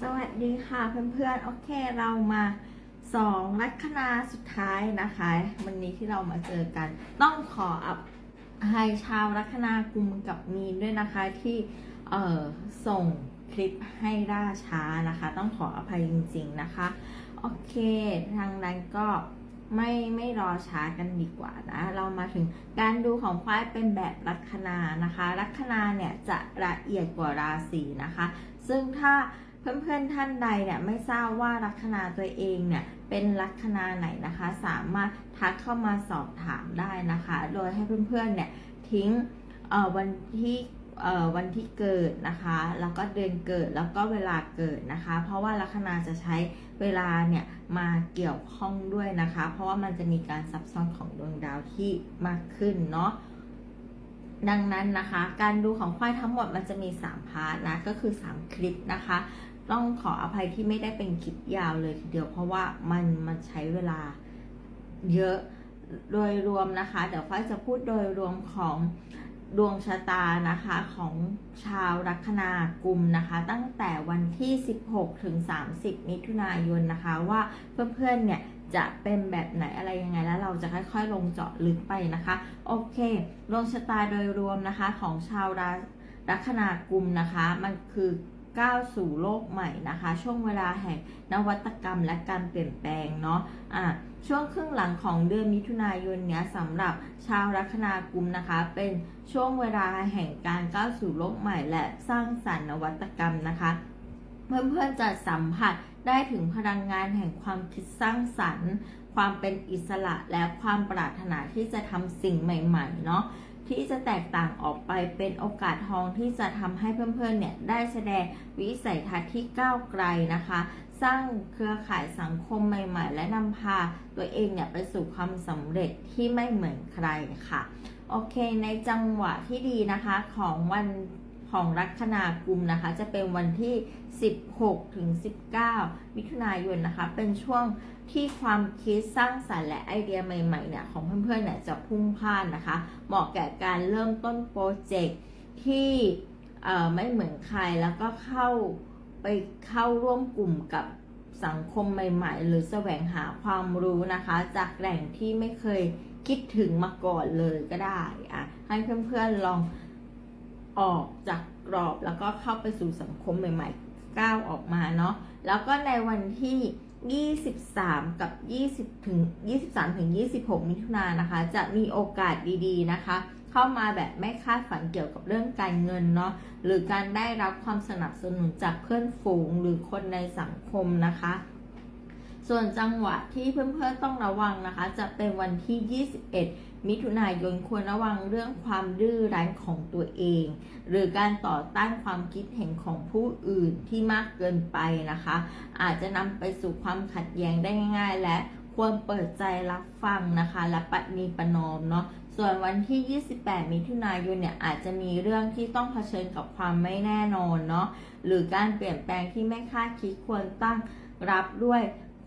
สวัสดีค่ะเพื่อนๆ โอเคเรามาสองลัคนาสุดท้ายนะคะ วันนี้ที่เรามาเจอกัน ต้องขออับให้ชาวลัคนากุมกับมีนด้วยนะคะที่เอ่อส่งคลิปให้ล่าช้านะคะ ต้องขออภัยจริง ๆนะคะ โอเคทางนั้นก็ไม่ไม่รอช้ากันดีกว่านะ เรามาถึงการดูของควายเป็นแบบลัคนานะคะ ลัคนาเนี่ยจะละเอียดกว่าราศีนะคะ ซึ่งถ้า เพื่อนๆท่านใดเนี่ยไม่ทราบว่าลัคนาตัวเองเนี่ยเป็นลัคนาไหนนะคะ สามารถทักเข้ามาสอบถามได้นะคะ โดยให้เพื่อนๆเนี่ยทิ้งวันที่วันที่เกิดนะคะ แล้วก็เดือนเกิดแล้วก็เวลาเกิดนะคะ เพราะว่าลัคนาจะใช้เวลาเนี่ยมาเกี่ยวข้องด้วยนะคะ เพราะว่ามันจะมีการซับซ้อนของดวงดาวที่มากขึ้นเนาะดังนั้นนะคะ การดูของควายทั้งหมดมันจะมี 3 พาร์ทนะ ก็คือ 3 คลิปนะคะ ต้องขออภัยที่ไม่ได้เป็นคลิปยาวเลยทีเดียวเพราะว่ามันมันใช้เวลาเยอะโดยรวมนะคะ เดี๋ยวฝ้ายจะพูดโดยรวมของดวงชะตานะคะของชาวลัคนากุมนะคะ ตั้งแต่วันที่ 16 ถึง 30 มิถุนายนนะคะ ว่าเพื่อนๆเนี่ยจะเป็นแบบไหนอะไรยังไงแล้วเราจะค่อยๆ ลงเจาะลึกไปนะคะ โอเคดวงชะตาโดยรวมนะคะของชาวราลัคนากุมนะคะ มันคือ ก้าวสู่โลกใหม่นะคะ ช่วงเวลาแห่งนวัตกรรมและการเปลี่ยนแปลงเนาะอะช่วงครึ่งหลังของเดือนมิถุนายนเนี้ยสำหรับชาวลัคนากุมนะคะ เป็นช่วงเวลาแห่งการก้าวสู่โลกใหม่ และสร้างสรรค์นวัตกรรมนะคะ เพื่อนๆจะสัมผัสได้ถึงพลังงานแห่งความคิดสร้างสรรค์ ความเป็นอิสระและความปรารถนาที่จะทำสิ่งใหม่ๆเนาะ ที่จะแตกต่างออกไปเป็นโอกาสทองที่จะทำให้เพื่อนๆเนี่ยได้แสดงวิสัยทัศน์ที่ก้าวไกลนะคะ สร้างเครือข่ายสังคมใหม่ๆ และนำพาตัวเองเนี่ยไปสู่ความสำเร็จที่ไม่เหมือนใครค่ะ โอเคในจังหวะที่ดีนะคะของวัน ของลัคนากุมนะคะ จะเป็นวันที่ 16 ถึง 19 มิถุนายนนะคะ เป็นช่วงที่ความคิดสร้างสรรค์และไอเดียใหม่ๆเนี่ยของเพื่อนๆเนี่ยจะพุ่งพล่านนะคะ เหมาะแก่การเริ่มต้นโปรเจกต์ที่ไม่เหมือนใครแล้วก็เข้าไปเข้าร่วมกลุ่มกับสังคมใหม่ ๆ หรือแสวงหาความรู้นะคะ จากแหล่งที่ไม่เคยคิดถึงมาก่อนเลยก็ได้อะให้เพื่อนๆลอง ออกจากกรอบแล้วก็เข้าไปสู่สังคมใหม่ๆก้าวออกมาเนาะแล้วก็ในวันที่ 23 กับ 20 ถึง 23 ถึง 26 มิถุนายนนะคะ จะมีโอกาสดีๆนะคะ เข้ามาแบบไม่คาดฝันเกี่ยวกับเรื่องการเงินเนาะหรือการได้รับความสนับสนุนจากเพื่อนฝูงหรือคนในสังคมนะคะส่วนจังหวะที่เพื่อนๆต้องระวังนะคะ จะเป็นวันที่ 21 มิถุนายนควรระวังเรื่องความดื้อรั้นของตัวเอง หรือการต่อต้านความคิดเห็นของผู้อื่นที่มากเกินไปนะคะ อาจจะนำไปสู่ความขัดแย้งได้ง่ายๆ และควรเปิดใจรับฟังนะคะ และปณีปนอมเนาะส่วนวันที่ 28 มิถุนายนเนี่ยอาจจะมีเรื่องที่ต้องเผชิญกับความไม่แน่นอนเนาะหรือการเปลี่ยนแปลงที่ไม่คาดคิดควรตั้งรับด้วย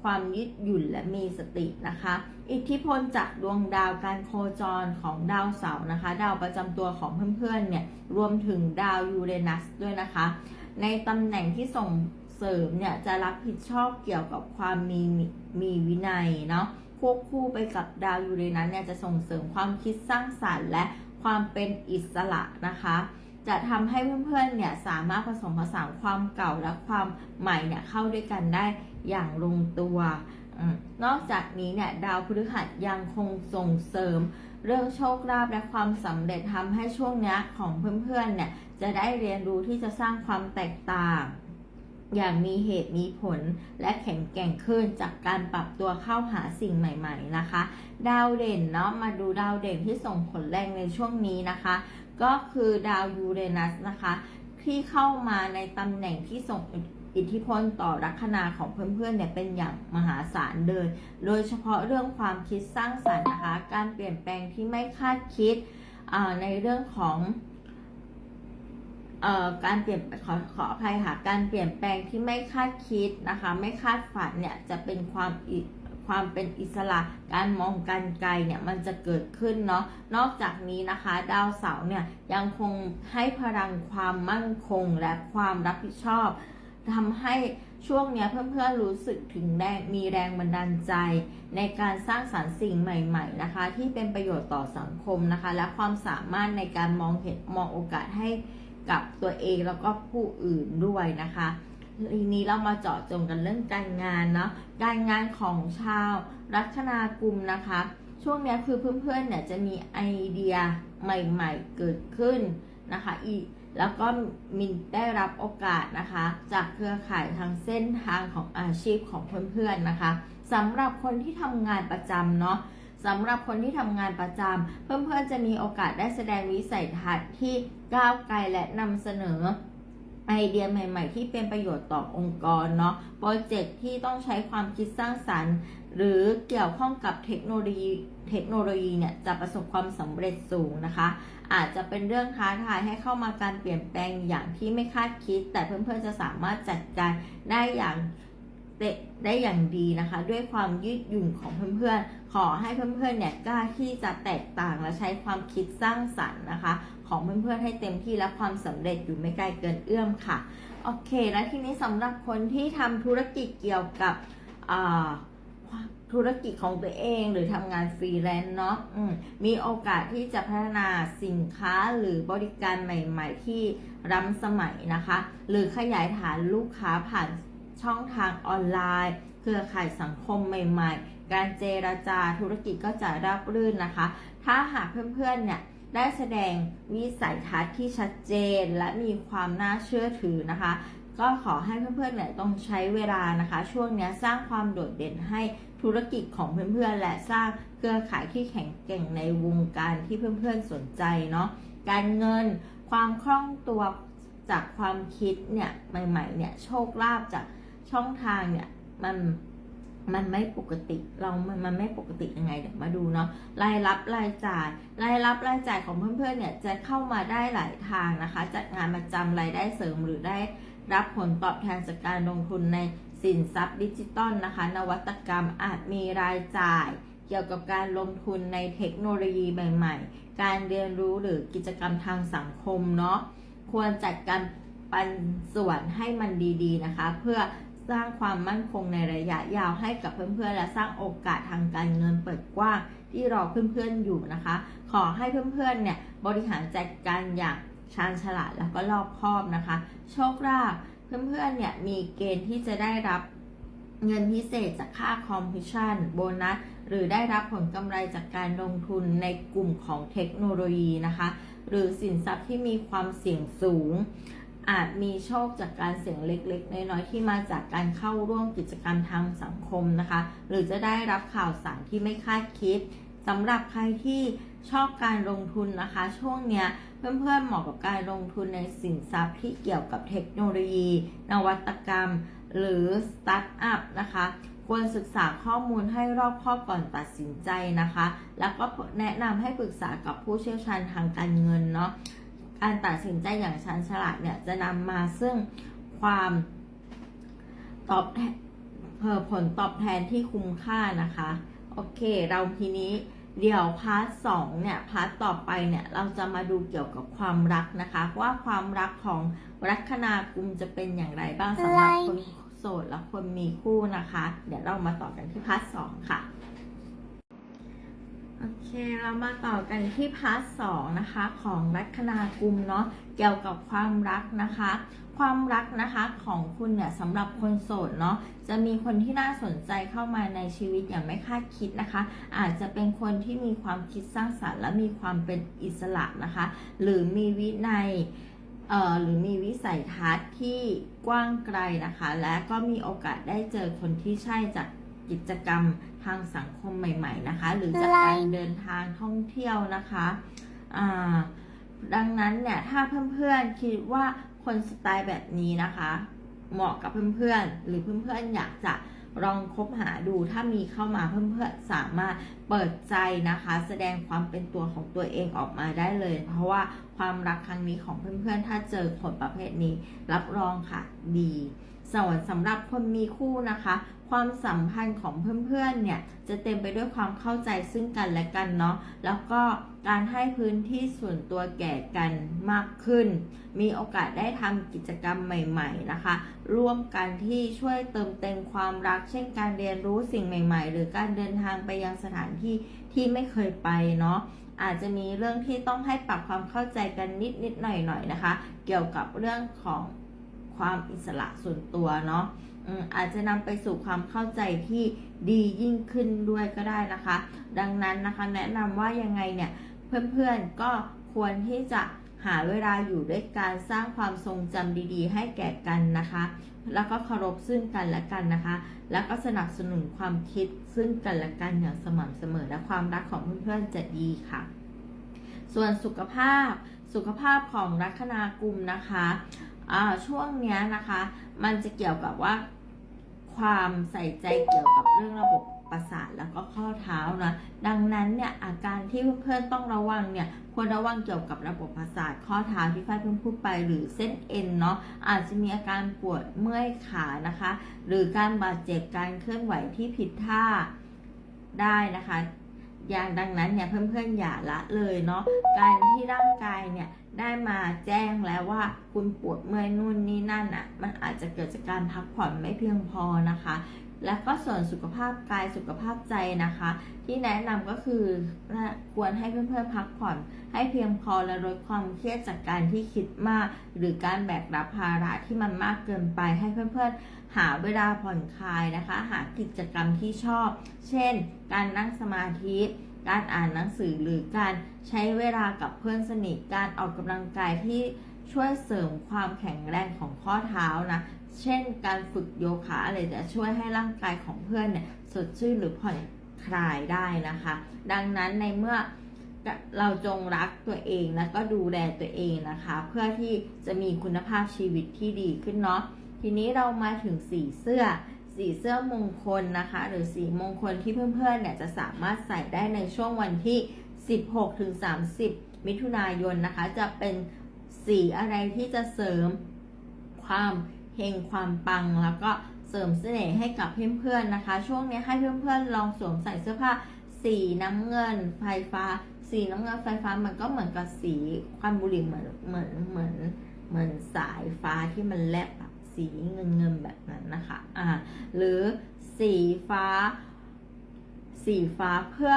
ความยืดหยุ่นและมีสตินะคะ อิทธิพลจากดวงดาวการโคจรของดาวเสาร์นะคะ ดาวประจำตัวของเพื่อนๆเนี่ยรวมถึงดาวยูเรนัสด้วยนะคะ ในตำแหน่งที่ส่งเสริมเนี่ยจะรับผิดชอบเกี่ยวกับความมีมีวินัยเนาะควบคู่ไปกับดาวยูเรนัสเนี่ยจะส่งเสริมความคิดสร้างสรรค์ และความเป็นอิสระนะคะ จะทำให้เพื่อนๆเนี่ยสามารถผสมผสานความเก่าและความใหม่เนี่ยเข้าด้วยกันได้อย่างลงตัว นอกจากนี้เนี่ยดาวพฤหัสยังคงส่งเสริม เรื่องโชคลาภและความสำเร็จทำให้ช่วงนี้ของเพื่อนๆเนี่ยจะได้เรียนรู้ที่จะสร้างความแตกต่าง อย่างมีเหตุมีผลและแข็งแกร่งขึ้นจากการปรับตัวเข้าหาสิ่งใหม่ ๆนะคะ ดาวเด่นเนาะมาดูดาวเด่นที่ส่งผลแรงในช่วงนี้นะคะ ก็คือดาวยูเรนัสนะคะที่เข้ามาในตำแหน่งที่ส่ง อิทธิพลต่อลัคนาของเพื่อนๆเนี่ยเป็นอย่างมหาศาลเลย โดยเฉพาะเรื่องความคิดสร้างสรรค์นะคะ การเปลี่ยนแปลงที่ไม่คาดคิดในเรื่องของออการเปลี่ยนขอขออภัยค่ะการเปลี่ยนแปลงที่ไม่คาดคิดนะคะ ไม่คาดฝันเนี่ยจะเป็นความอิความเป็นอิสระการมองการไกลเนี่ยมันจะเกิดขึ้นเนาะนอกจากนี้นะคะ ดาวเสาร์เนี่ยยังคงให้พลังความมั่นคงและความรับผิดชอบ ทำให้ช่วงนี้เพื่อนๆรู้สึกถึงแรงมีแรงบันดาลใจ ในการสร้างสรรค์สิ่งใหม่ ๆ นะคะ ที่เป็นประโยชน์ต่อสังคมนะคะ และความสามารถในการมองเห็นมองโอกาสให้กับตัวเองแล้วก็ผู้อื่นด้วยนะคะทีนี้เรามาเจาะจงกันเรื่องการงานเนาะการงานของชาวลัคนากุมนะคะ ช่วงนี้คือเพื่อนๆเนี่ยจะมีไอเดียใหม่ ๆ เกิดขึ้นนะคะอี แล้วก็มีได้รับโอกาสนะคะ จากเครือข่ายทางเส้นทางของอาชีพของเพื่อนๆนะคะสำหรับคนที่ทำงานประจำเนาะสำหรับคนที่ทำงานประจำเพื่อนๆจะมีโอกาสได้แสดงวิสัยทัศน์ที่ก้าวไกลและนำเสนอไอเดียใหม่ ๆ ที่เป็นประโยชน์ต่อองค์กรเนาะโปรเจกต์ที่ต้องใช้ความคิดสร้างสรรค์ หรือเกี่ยวข้องกับเทคโนโลยีเทคโนโลยีเนี่ยจะประสบความสำเร็จสูงนะคะ อาจจะเป็นเรื่องท้าทายให้เข้ามาการเปลี่ยนแปลงอย่างที่ไม่คาดคิด แต่เพื่อนๆจะสามารถจัดการได้อย่างได้อย่างดีนะคะ ด้วยความยืดหยุ่นของเพื่อนๆ ขอให้เพื่อนๆเนี่ยกล้าที่จะแตกต่างและใช้ความคิดสร้างสรรค์นะคะ ของเพื่อนๆให้เต็มที่และความสำเร็จอยู่ไม่ไกลเกินเอื้อมค่ะโอเค แล้วทีนี้สำหรับคนที่ทำธุรกิจเกี่ยวกับอ่า ธุรกิจของตัวเองหรือทำงานฟรีแลนซ์เนาะอืมมีโอกาสที่จะพัฒนาสินค้าหรือบริการใหม่ ๆ ที่ล้ำสมัยนะคะ หรือขยายฐานลูกค้าผ่านช่องทางออนไลน์ เครือข่ายสังคมใหม่ ๆ การเจรจาธุรกิจก็จะราบรื่นนะคะ ถ้าหากเพื่อนๆเนี่ยได้แสดงวิสัยทัศน์ที่ชัดเจนและมีความน่าเชื่อถือนะคะ ก็ขอให้เพื่อนๆเนี่ยต้องใช้เวลานะคะ ช่วงเนี้ยสร้างความโดดเด่นให้ ธุรกิจของเพื่อนๆ และสร้างเครือข่ายที่แข็งแกร่งในวงการที่เพื่อนๆ สนใจเนาะ การเงิน ความคล่องตัวจากความคิดเนี่ยใหม่ๆเนี่ยโชคลาภจากช่องทางเนี่ยมันมันไม่ปกติเรามันมันไม่ปกติยังไงเดี๋ยวมาดูเนาะรายรับรายจ่าย รายรับรายจ่ายของเพื่อนๆเนี่ยจะเข้ามาได้หลายทางนะคะจากงานประจำรายได้เสริมหรือได้รับผลตอบแทนจากการลงทุนใน สินทรัพย์ดิจิตอลนะคะ นวัตกรรมอาจมีรายจ่าย เกี่ยวกับการลงทุนในเทคโนโลยีใหม่ ๆ การเรียนรู้หรือกิจกรรมทางสังคมเนาะควรจัดการปันส่วนให้มันดีๆนะคะ เพื่อสร้างความมั่นคงในระยะยาวให้กับเพื่อนๆ และสร้างโอกาสทางการเงินเปิดกว้างที่รอเพื่อนๆอยู่นะคะ ขอให้เพื่อนๆเนี่ยบริหารจัดการอย่างชาญฉลาดแล้วก็รอบคอบนะคะ โชคลาภ เพื่อนๆเนี่ยมีเกณฑ์ที่จะได้รับเงินพิเศษจากค่าคอมมิชชั่นโบนัสหรือได้รับผลกำไรจากการลงทุนในกลุ่มของเทคโนโลยีนะคะ หรือสินทรัพย์ที่มีความเสี่ยงสูง อาจมีโชคจากการเสี่ยงเล็กๆ น้อยๆที่มาจากการเข้าร่วมกิจกรรมทางสังคมนะคะ หรือจะได้รับข่าวสารที่ไม่คาดคิดสำหรับใครที่ ชอบการลงทุนนะคะ ช่วงเนี้ยเพื่อนๆเหมาะกับการลงทุนในสินทรัพย์ที่เกี่ยวกับเทคโนโลยี นวัตกรรม หรือสตาร์ทอัพนะคะควรศึกษาข้อมูลให้รอบคอบก่อนตัดสินใจนะคะ แล้วก็แนะนำให้ปรึกษากับผู้เชี่ยวชาญทางการเงินเนาะการตัดสินใจอย่างชันฉลาดเนี่ยจะนำมาซึ่งความตอบแทนผลตอบแทนที่คุ้มค่านะคะ โอเค เราทีนี้ เดี๋ยวพาร์ทสองเนี่ยพาร์ทต่อไปเนี่ยเราจะมาดูเกี่ยวกับความรักนะคะ ว่าความรักของลัคนากุมจะเป็นอย่างไรบ้างสำหรับคนโสดและคนมีคู่นะคะ เดี๋ยวเรามาต่อกันที่พาร์ทสองค่ะ โอเคเรามาต่อกันที่พาร์ทสองนะคะของลัคนากุมเนาะเกี่ยวกับความรักนะคะ ความรักนะคะของคุณเนี่ยสำหรับคนโสดเนาะจะมีคนที่น่าสนใจเข้ามาในชีวิตอย่างไม่คาดคิดนะคะ อาจจะเป็นคนที่มีความคิดสร้างสรรค์ และมีความเป็นอิสระนะคะ หรือมีวินัยเอ่อหรือมีวิสัยทัศน์ที่กว้างไกลนะคะ และก็มีโอกาสได้เจอคนที่ใช่จากกิจกรรม ทางสังคมใหม่ ๆ นะคะ หรือจากการเดินทางท่องเที่ยวนะคะอ่าดังนั้นเนี่ยถ้าเพื่อนๆคิดว่าคนสไตล์แบบนี้นะคะ เหมาะกับเพื่อนๆหรือเพื่อนๆอยากจะลองคบหาดูถ้ามีเข้ามาเพื่อนๆสามารถเปิดใจนะคะ แสดงความเป็นตัวของตัวเองออกมาได้เลย เพราะว่าความรักครั้งนี้ของเพื่อนๆ ถ้าเจอคนประเภทนี้ รับรองค่ะดี ส่วนสำหรับคนมีคู่นะคะ ความสัมพันธ์ของเพื่อนๆเนี่ยจะเต็มไปด้วยความเข้าใจซึ่งกันและกันเนาะแล้วก็การให้พื้นที่ส่วนตัวแก่กันมากขึ้น มีโอกาสได้ทำกิจกรรมใหม่ๆนะคะ ร่วมกันที่ช่วยเติมเต็มความรัก เช่นการเรียนรู้สิ่งใหม่ๆ หรือการเดินทางไปยังสถานที่ที่ไม่เคยไปเนาะอาจจะมีเรื่องที่ต้องให้ปรับความเข้าใจกันนิดนิดๆหน่อยหน่อยๆนะคะ เกี่ยวกับเรื่องของ ความอิสระส่วนตัวเนาะอาจจะนำไปสู่ความเข้าใจที่ดียิ่งขึ้นด้วยก็ได้นะคะ ดังนั้นนะคะแนะนำว่ายังไงเนี่ยเพื่อนๆก็ควรที่จะหาเวลาอยู่ด้วยการสร้างความทรงจำดีๆ ให้แก่กันนะคะ แล้วก็เคารพซึ่งกันและกันนะคะ แล้วก็สนับสนุนความคิดซึ่งกันและกันอย่างสม่ำเสมอและความรักของเพื่อนๆจะดีค่ะ ส่วนสุขภาพสุขภาพของลัคนากุมนะคะ ช่วงเนี้ยนะคะ มันจะเกี่ยวกับว่าความใส่ใจเกี่ยวกับเรื่องระบบประสาทแล้วก็ข้อเท้านะดังนั้นเนี่ยอาการที่เพื่อนๆต้องระวังเนี่ยควรระวังเกี่ยวกับระบบประสาทข้อเท้าที่ฝ้าเพิ่งพูดไปหรือเส้นเอ็นเนาะอาจจะมีอาการปวดเมื่อยขานะคะ หรือการบาดเจ็บการเคลื่อนไหวที่ผิดท่าได้นะคะ อย่างดังนั้นเนี่ยเพื่อนๆอย่าละเลยเนาะการที่ร่างกายเนี่ยได้มาแจ้งแล้วว่าคุณปวดเมื่อยนู่นนี่นั่นอะ่ะมันอาจจะเกิดจากการพักผ่อนไม่เพียงพอนะคะ และก็ส่วนสุขภาพกายสุขภาพใจนะคะ ที่แนะนำก็คือควรให้เพื่อนๆพักผ่อน ให้เพียงพอและลดความเครียดจากการที่คิดมาก หรือการแบกรับภาระที่มันมากเกินไปให้เพื่อนๆ หาเวลาผ่อนคลายนะคะ หากิจกรรมที่ชอบ เช่น การนั่งสมาธิ การอ่านหนังสือหรือการใช้เวลากับเพื่อนสนิท การออกกำลังกายที่ช่วยเสริมความแข็งแรงของข้อเท้านะ เช่น การฝึกโยคะอะไรจะช่วยให้ร่างกายของเพื่อนเนี่ยสดชื่นหรือผ่อนคลายได้นะคะ ดังนั้นในเมื่อเราจงรักตัวเองแล้วก็ดูแลตัวเองนะคะ เพื่อที่จะมีคุณภาพชีวิตที่ดีขึ้นเนาะ ทีนี้เรามาถึงสีเสื้อ สีเสื้อมงคลนะคะ หรือสีมงคลที่เพื่อนๆเนี่ยจะสามารถใส่ได้ในช่วงวันที่ 16ถึง30 มิถุนายนนะคะ จะเป็นสีอะไรที่จะเสริมความเฮงความปังแล้วก็เสริมเสน่ห์ให้กับเพื่อนๆนะคะ ช่วงนี้ให้เพื่อนๆลองสวมใส่เสื้อผ้าสีน้ำเงินไฟฟ้า สีน้ำเงินไฟฟ้ามันก็เหมือนกับสีควันบุหรี่เหมือนเหมือนเหมือนเหมือนสายฟ้าที่มันแลบแบบ สีเงินเงินๆแบบนั้นนะคะอ่าหรือสีฟ้า สีฟ้าเพื่อ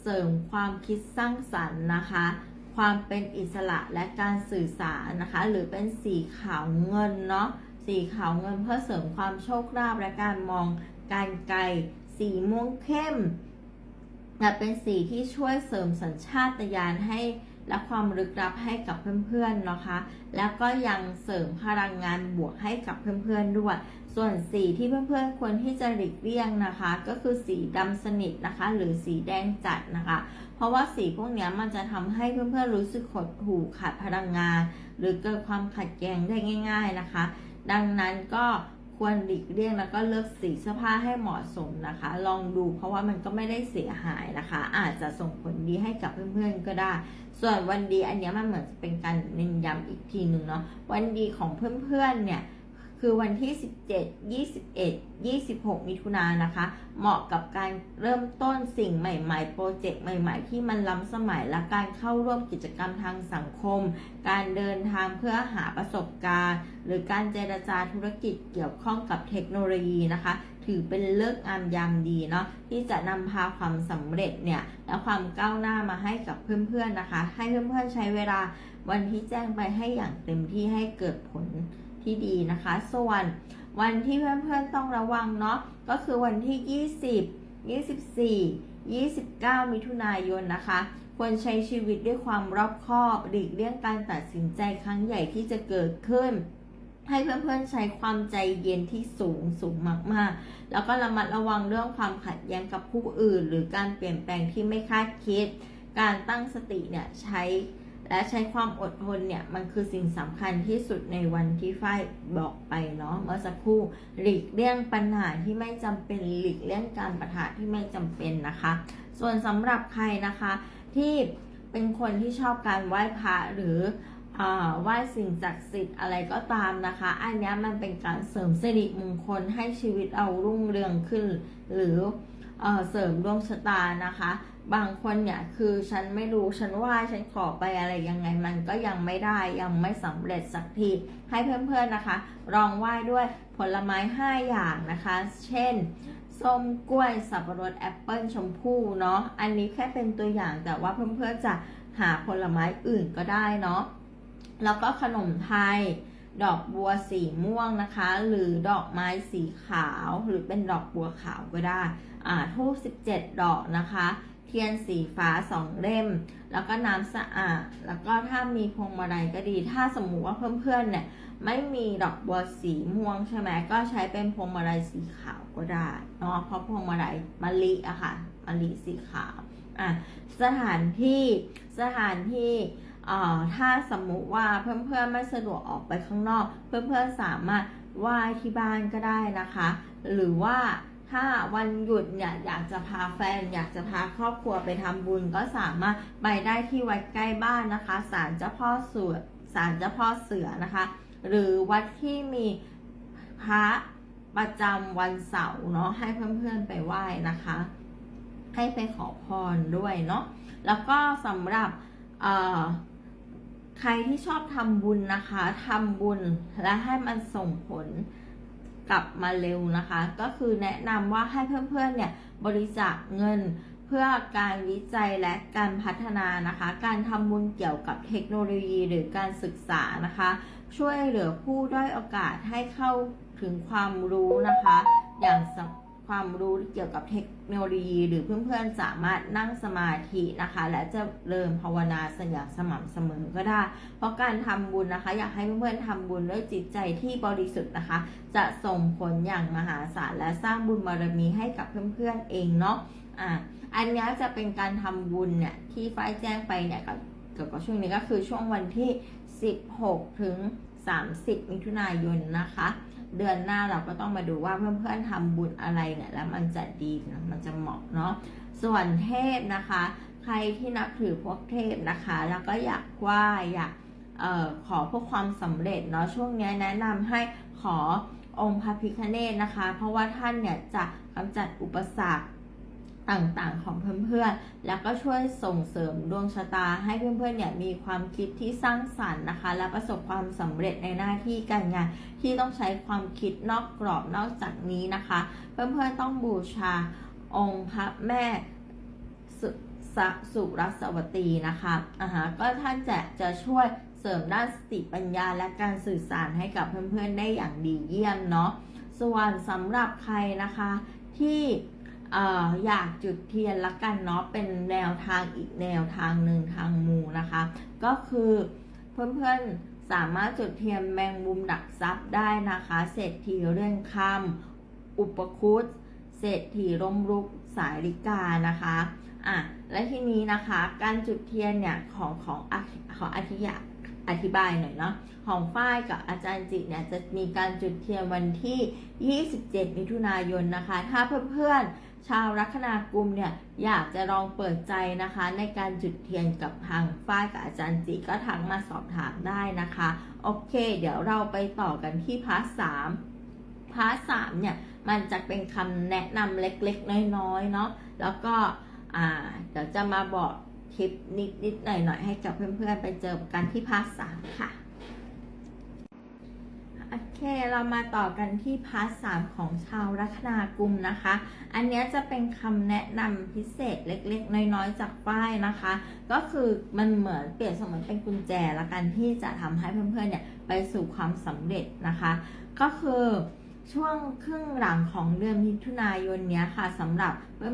เสริมความคิดสร้างสรรค์นะคะ ความเป็นอิสระและการสื่อสารนะคะ หรือเป็นสีขาวเงินเนาะสีขาวเงินเพื่อเสริมความโชคลาภและการมองการไกล สีม่วงเข้มจะเป็นสีที่ช่วยเสริมสัญชาตญาณให้ และความลึกลับให้กับเพื่อนๆนะคะ แล้วก็ยังเสริมพลังงานบวกให้กับเพื่อนๆด้วย ส่วนสีที่เพื่อนๆควรที่จะหลีกเลี่ยงนะคะ ก็คือสีดำสนิทนะคะ หรือสีแดงจัดนะคะ เพราะว่าสีพวกนี้มันจะทำให้เพื่อนๆรู้สึกหดหู่ขาดพลังงาน หรือเกิดความขัดแย้งได้ง่าย ๆนะคะ ดังนั้นก็ ควรหลีกเลี่ยงแล้วก็เลือกสีเสื้อผ้าให้เหมาะสมนะคะ ลองดูเพราะว่ามันก็ไม่ได้เสียหายนะคะ อาจจะส่งผลดีให้กับเพื่อนๆก็ได้ ส่วนวันดีอันนี้มันเหมือนจะเป็นการเน้นย้ำอีกทีหนึ่งเนาะวันดีของเพื่อนๆเนี่ย คือวันที่ 17 21 26 มิถุนายนนะคะ เหมาะกับการเริ่มต้นสิ่งใหม่ ๆ โปรเจกต์ใหม่ ๆ ที่มันล้ำสมัยและการเข้าร่วมกิจกรรมทางสังคม การเดินทางเพื่อหาประสบการณ์ หรือการเจรจาธุรกิจเกี่ยวข้องกับเทคโนโลยีนะคะ ถือเป็นเลิกงามยามดีเนาะที่จะนำพาความสำเร็จเนี่ยและความก้าวหน้ามาให้กับเพื่อนๆนะคะ ให้เพื่อนๆใช้เวลาวันที่แจ้งไปให้อย่างเต็มที่ให้เกิดผล ที่ดีนะคะ ส่วนวันที่เพื่อนๆต้องระวังเนาะก็คือวันที่ 20 24 29 มิถุนายนนะคะ ควรใช้ชีวิตด้วยความรอบคอบหลีกเลี่ยงการตัดสินใจครั้งใหญ่ที่จะเกิดขึ้น ให้เพื่อนๆใช้ความใจเย็นที่สูงสูงมากๆ แล้วก็ระมัดระวังเรื่องความขัดแย้งกับผู้อื่น หรือการเปลี่ยนแปลงที่ไม่คาดคิด การตั้งสติเนี่ยใช้ และใช้ความอดทนเนี่ย มันคือสิ่งสำคัญที่สุดในวันที่ฝ้ายบอกไปเนาะเมื่อสักครู่หลีกเลี่ยงปัญหาที่ไม่จำเป็นหลีกเลี่ยงการประทะที่ไม่จำเป็นนะคะ ส่วนสำหรับใครนะคะที่เป็นคนที่ชอบการไหว้พระหรืออ่าไหว้สิ่งศักดิ์สิทธิ์อะไรก็ตามนะคะ อันนี้มันเป็นการเสริมสิริมงคลให้ชีวิตเรารุ่งเรืองขึ้น หรือ เสริมดวงชะตานะคะ บางคนเนี่ยคือฉันไม่รู้ฉันไหว่าฉันขอไปอะไรยังไงมันก็ยังไม่ได้ยังไม่สำเร็จสักที ให้เพื่อนๆนะคะลองไหว้ด้วยผลไม้ 5 อย่างนะคะ เช่นส้มกล้วยสับปะรดแอปเปิลชมพู่เนาะอันนี้แค่เป็นตัวอย่างแต่ว่าเพื่อนๆจะหาผลไม้อื่นก็ได้เนาะแล้วก็ขนมไทย ดอกบัวสีม่วงนะคะ หรือดอกไม้สีขาวหรือเป็นดอกบัวขาวก็ได้อ่าทูบ17 ดอกนะคะ เทียนสีฟ้า2เล่ม แล้วก็น้ำสะอาด แล้วก็ถ้ามีพวงมาลัยก็ดี ถ้าสมมุติว่าเพื่อนๆเนี่ยไม่มีดอกบัวสีม่วงใช่ไหมก็ใช้เป็นพวงมาลัยสีขาวก็ได้เนาะเพราะพวงมาลัยมะลิอะค่ะมะลิสีขาวอะสถานที่สถานที่ ถ้าสมมุติว่าเพื่อนๆไม่สะดวกออกไปข้างนอก เพื่อนๆสามารถไหว้ที่บ้านก็ได้นะคะ หรือว่าถ้าวันหยุดเนี่ยอยากจะพาแฟน อยากจะพาครอบครัวไปทำบุญก็สามารถไปได้ที่วัดใกล้บ้านนะคะศาลเจ้าพ่อเสือศาลเจ้าพ่อเสือนะคะ หรือวัดที่มีพระประจำวันเสาร์เนาะให้เพื่อนๆไปไหว้นะคะ ให้ไปขอพรด้วยเนาะแล้วก็สำหรับเอ่อ ใครที่ชอบทำบุญนะคะทำบุญและให้มันส่งผลกลับมาเร็วนะคะ ก็คือแนะนำว่าให้เพื่อนๆเนี่ยบริจาคเงินเพื่อการวิจัยและการพัฒนานะคะ การทำบุญเกี่ยวกับเทคโนโลยีหรือการศึกษานะคะ ช่วยเหลือผู้ด้อยโอกาสให้เข้าถึงความรู้นะคะ อย่างส ความรู้เกี่ยวกับเทคโนโลยี หรือเพื่อนๆสามารถนั่งสมาธินะคะ และจะเริ่มภาวนาสอย่าสม่ำเสมอก็ได้ เพราะการทำบุญนะคะ อยากให้เพื่อนๆทำบุญด้วยจิตใจที่บริสุทธิ์นะคะ จะส่งผลอย่างมหาศาลและสร้างบุญบารมีให้กับเพื่อนๆเองเนาะอะอันนี้จะเป็นการทำบุญเนี่ยที่ฝ้ายแจ้งไปเนี่ยกับเกี่ยวกับช่วงนี้ก็คือช่วงวันที่ 16 ถึง 30 มิถุนายนนะคะ เดือนหน้าเราก็ต้องมาดูว่าเพื่อนๆทำบุญอะไรเนี่ยแล้วมันจะดีนะมันจะเหมาะเนาะส่วนเทพนะคะ ใครที่นับถือพวกเทพนะคะ แล้วก็อยากไหว้อยากออขอพวกความสำเร็จเนาะช่วงนี้แนะนำให้ขอองค์พระพิฆเนศนะคะ เพราะว่าท่านเนี่ยจะกำจัดอุปสรรค ต่างๆของเพื่อนๆ แล้วก็ช่วยส่งเสริมดวงชะตาให้เพื่อนๆเนี่ยมีความคิดที่สร้างสรรค์นะคะ และประสบความสำเร็จในหน้าที่การงานที่ต้องใช้ความคิดนอกกรอบนอกจากนี้นะคะ เพื่อนๆต้องบูชาองค์พระแม่สุสสุรัสวตีนะคะอ่าฮะก็ท่านจะจะช่วยเสริมด้านสติปัญญาและการสื่อสารให้กับเพื่อนๆได้อย่างดีเยี่ยมเนาะส่วนสำหรับใครนะคะที่ เอ่ออยากจุดเทียนละกันเนาะเป็นแนวทางอีกแนวทางหนึ่งทางมูนะคะ ก็คือเพื่อนๆสามารถจุดเทียนแมงมุมดักทรัพย์ได้นะคะเศรษฐีเรื่อนคำอุปคุตเศรษฐีร่มรุกสายลิกานะคะอะและทีนี้นะคะ การจุดเทียนเนี่ยของของของอธิยา อธิบายหน่อยเนาะของฝ้ายกับอาจารย์จิเนี่ยจะมีการจุดเทียนวันที่ 27 มิถุนายนนะคะ ถ้าเพื่อนๆชาวลัคนากุมเนี่ยอยากจะลองเปิดใจนะคะ ในการจุดเทียนกับทางฝ้ายกับอาจารย์จิก็ทักมาสอบถามได้นะคะ โอเค เดี๋ยวเราไปต่อกันที่พาร์ทสามพาร์ทสามเนี่ยมันจะเป็นคำแนะนำเล็กๆ น้อยๆเนาะแล้วก็เดี๋ยวจะมาบอก ทิปนิดๆหน่อยๆให้กับเพื่อนๆ ไปเจอกันที่พาร์ทสามค่ะ โอเค เรามาต่อกันที่พาร์ทสามของชาวลัคนากุมนะคะ อันเนี้ยจะเป็นคำแนะนำพิเศษเล็กๆ น้อยๆ จากป้ายนะคะ ก็คือมันเหมือนเปรียบเสมือนเป็นกุญแจละกันที่จะทำให้เพื่อนๆเนี่ยไปสู่ความสำเร็จนะคะ ก็คือ ช่วงครึ่งหลังของเดือนมิถุนายนเนี้ยค่ะสำหรับ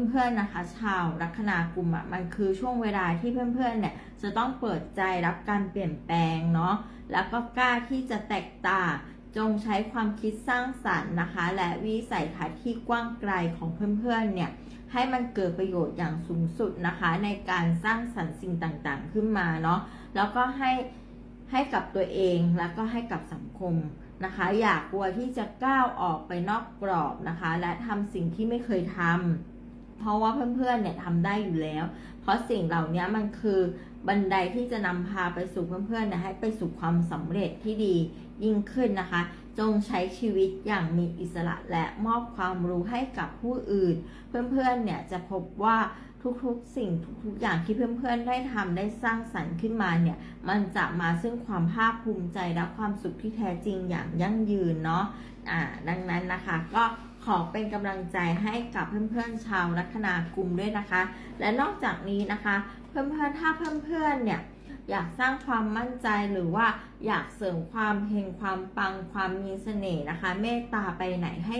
เพื่อนๆนะคะ ชาวลัคนากุมอะมันคือช่วงเวลาที่เพื่อนๆเนี่ยจะต้องเปิดใจรับการเปลี่ยนแปลงเนาะแล้วก็กล้าที่จะแตกต่างจงใช้ความคิดสร้างสรรค์นะคะ และวิสัยทัศน์ที่กว้างไกลของเพื่อนๆเนี่ยให้มันเกิดประโยชน์อย่างสูงสุดนะคะ ในการสร้างสรรค์สิ่งต่างๆขึ้นมาเนาะแล้วก็ให้ให้กับตัวเองแล้วก็ให้กับสังคม นะคะ อย่ากกลัวที่จะก้าวออกไปนอกกรอบนะคะ และทำสิ่งที่ไม่เคยทำเพราะว่าเพื่อนๆเนี่ยทำได้อยู่แล้ว เพราะสิ่งเหล่านี้มันคือบันไดที่จะนำพาไปสู่เพื่อนๆเนี่ยให้ไปสู่ความสำเร็จที่ดียิ่งขึ้นนะคะ จงใช้ชีวิตอย่างมีอิสระและมอบความรู้ให้กับผู้อื่น เพื่อนๆ เนี่ยจะพบว่าทุกๆ สิ่งทุกๆ อย่างที่เพื่อนๆ ได้ทำได้สร้างสรรค์ขึ้นมาเนี่ย มันจะมาซึ่งความภาคภูมิใจและความสุขที่แท้จริงอย่างยั่งยืนเนาะ อ่า ดังนั้นนะคะ ก็ขอเป็นกำลังใจให้กับเพื่อนๆ ชาวลัคนากุมด้วยนะคะ และนอกจากนี้นะคะ เพื่อนๆ ถ้าเพื่อนๆ เนี่ย อยากสร้างความมั่นใจหรือว่าอยากเสริมความเฮงความปังความมีเสน่ห์นะคะ เมตตาไปไหนให้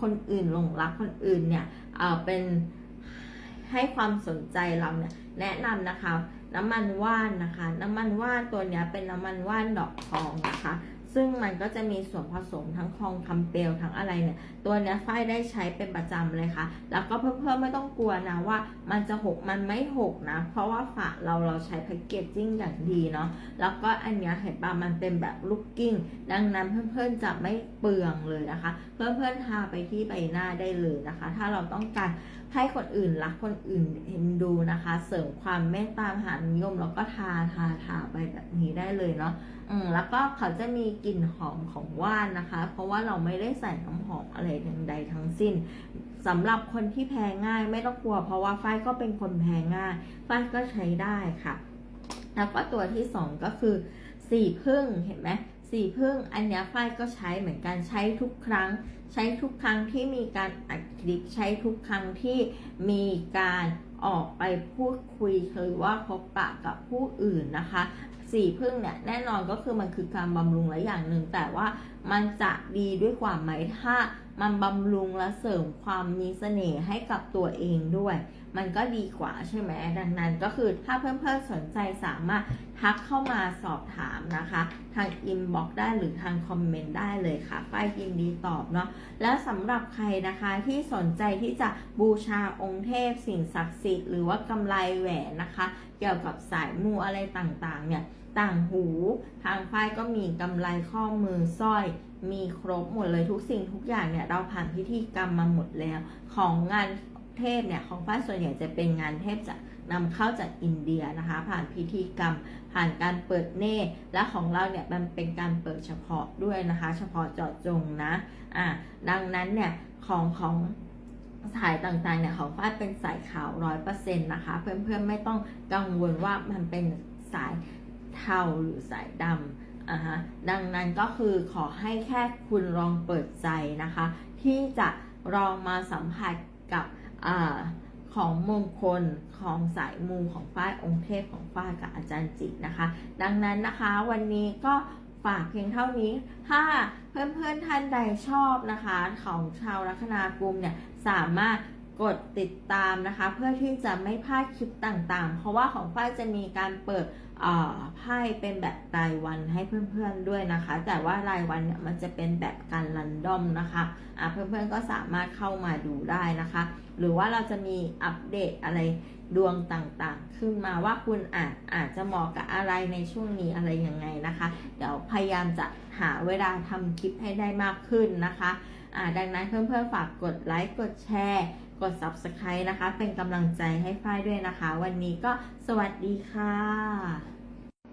คนอื่นหลงรักคนอื่นเนี่ยเอ่อเป็นให้ความสนใจเราเนี่ยแนะนำนะคะ น้ำมันว่านนะคะ น้ำมันว่านตัวเนี้ยเป็นน้ำมันว่านดอกทองนะคะ ซึ่งมันก็จะมีส่วนผสมทั้งทองคำเปลวทั้งอะไรเนี่ย ตัวเนี้ยฝ้ายได้ใช้เป็นประจำเลยค่ะ แล้วก็เพื่อนๆไม่ต้องกลัวนะว่ามันจะหกมันไม่หกนะ เพราะว่าฝาเราเราใช้แพ็กเกจจิ้งอย่างดีเนาะ แล้วก็อันเนี้ยเห็นปะมันเป็นแบบลูกกิ้ง ดังนั้นเพื่อนๆจะไม่เปลืองเลยนะคะ เพื่อนๆทาไปที่ใบหน้าได้เลยนะคะ ถ้าเราต้องการ ให้คนอื่นรักคนอื่นเห็นดูนะคะ เสริมความเมตตามหานิยมแล้วก็ทาทาทาไปแบบนี้ได้เลยเนาะอืมแล้วก็เขาจะมีกลิ่นหอมของว่านนะคะ เพราะว่าเราไม่ได้ใส่น้ำหอมอะไรใดๆทั้งสิ้นสำหรับคนที่แพ้ง่ายไม่ต้องกลัว เพราะว่าฝ้ายก็เป็นคนแพ้ง่ายฝ้ายก็ใช้ได้ค่ะ แล้วก็ตัวที่สองก็คือสีพึ่งเห็นไหม สีพึ่งอันนี้ฝ้ายก็ใช้เหมือนกันใช้ทุกครั้ง ใช้ทุกครั้งที่มีการอัดคลิปใช้ทุกครั้งที่มีการออกไปพูดคุยหรือว่าพบปะกับผู้อื่นนะคะสีพึ่งเนี่ยแน่นอนก็คือมันคือการบำรุงและอย่างหนึ่งแต่ว่ามันจะดีด้วยกว่าไหมถ้า มันบำรุงและเสริมความมีเสน่ห์ให้กับตัวเองด้วย มันก็ดีกว่าใช่ไหมดังนั้นก็คือถ้าเพื่อนๆสนใจสามารถทักเข้ามาสอบถามนะคะ ทางอินบ็อกได้หรือทางคอมเมนต์ได้เลยค่ะฝ้ายยินดีตอบเนาะแล้วสำหรับใครนะคะที่สนใจที่จะบูชาองค์เทพสิ่งศักดิ์สิทธิ์หรือว่ากำไรแหวนนะคะ เกี่ยวกับสายมูอะไรต่างๆเนี่ย ต่างหู ทางฝ้ายก็มีกำไรข้อมือสร้อยมีครบหมดเลยทุกสิ่งทุกอย่างเนี่ยเราผ่านพิธีกรรมมาหมดแล้ว ของงานเทพเนี่ยของฝ้ายส่วนใหญ่จะเป็นงานเทพจะนำเข้าจากอินเดียนะคะ ผ่านพิธีกรรม ผ่านการเปิดเนตรและของเราเนี่ยมันเป็นการเปิดเฉพาะด้วยนะคะ เฉพาะเจาะจงนะอะดังนั้นเนี่ยของของสายต่างๆเนี่ยของฝ้ายเป็นสายขาวร้อยเปอร์เซ็นต์นะคะ เพื่อนๆไม่ต้องกังวลว่ามันเป็นสาย เทาหรือสายดำอะฮะดังนั้นก็คือขอให้แค่คุณลองเปิดใจนะคะ ที่จะลองมาสัมผัสกับอของมงคลของสายมูของฝ้ายองค์เทพของฝ้ายกับอาจารย์จิตนะคะ ดังนั้นนะคะวันนี้ก็ฝากเพียงเท่านี้ ถ้าเพื่อนๆท่านใดชอบนะคะ ของชาวลัคนากุมเนี่ยสามารถกดติดตามนะคะ เพื่อที่จะไม่พลาดคลิปต่างๆ เพราะว่าของฝ้ายจะมีการเปิด ไพ่เป็นแบบรายวันให้เพื่อนๆด้วยนะคะ แต่ว่ารายวันเนี่ยมันจะเป็นแบบการรันดอมนะคะอะเพื่อนๆก็สามารถเข้ามาดูได้นะคะ หรือว่าเราจะมีอัปเดตอะไรดวงต่างๆ ขึ้นมาว่าคุณอาจอาจจะเหมาะกับอะไรในช่วงนี้อะไรยังไงนะคะ เดี๋ยวพยายามจะหาเวลาทำคลิปให้ได้มากขึ้นนะคะอ่าดังนั้นเพื่อนๆฝากกดไลค์กดแชร์ กด Subscribe นะคะ เป็นกำลังใจให้ฝ้ายด้วยนะคะ วันนี้ก็สวัสดีค่ะ